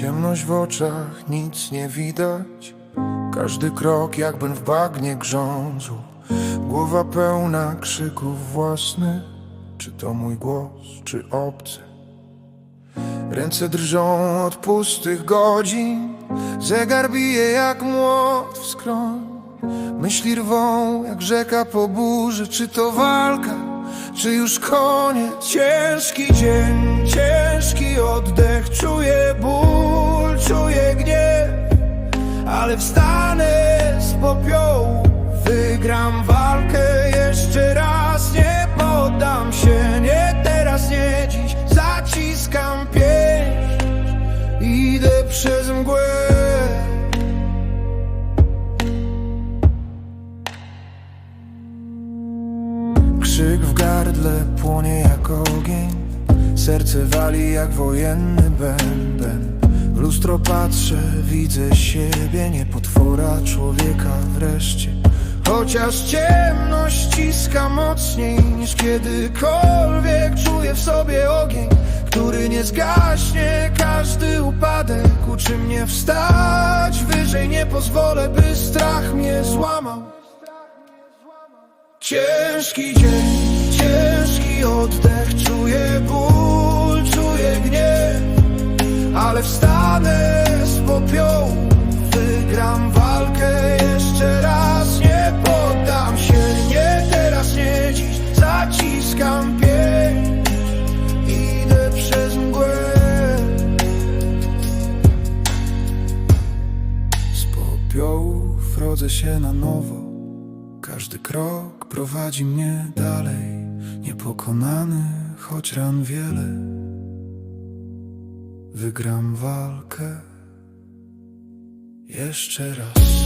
Ciemność w oczach, nic nie widać. Każdy krok jakbym w bagnie grzązł. Głowa pełna krzyków własnych. Czy to mój głos, czy obcy? Ręce drżą od pustych godzin. Zegar bije jak młot w skroń. Myśli rwą jak rzeka po burzy. Czy to walka, czy już koniec? Ciężki dzień, ciężki oddech. Czuję ból, Ale wstanę z popiołu Wygram walkę jeszcze raz. Nie poddam się, nie teraz, nie dziś. Zaciskam pięść Idę przez mgłę. Krzyk w gardle płonie jak ogień. Serce wali jak wojenny bęben W lustro patrzę, widzę siebie Nie potwora człowieka wreszcie. Chociaż ciemność ściska mocniej niż kiedykolwiek Czuję w sobie ogień, który nie zgaśnie. Każdy upadek uczy mnie wstać Wyżej. Nie pozwolę, by strach mnie złamał. Ciężki dzień, ciężki oddech Czuję ból, czuję gniew Ale wstanę z popiołu Wygram walkę jeszcze raz. Nie poddam się, nie teraz, nie dziś. Zaciskam pięść Idę przez mgłę. Z popiołów rodzę się na nowo. Każdy krok prowadzi mnie dalej, niepokonany, choć ran wiele. Wygram walkę jeszcze raz.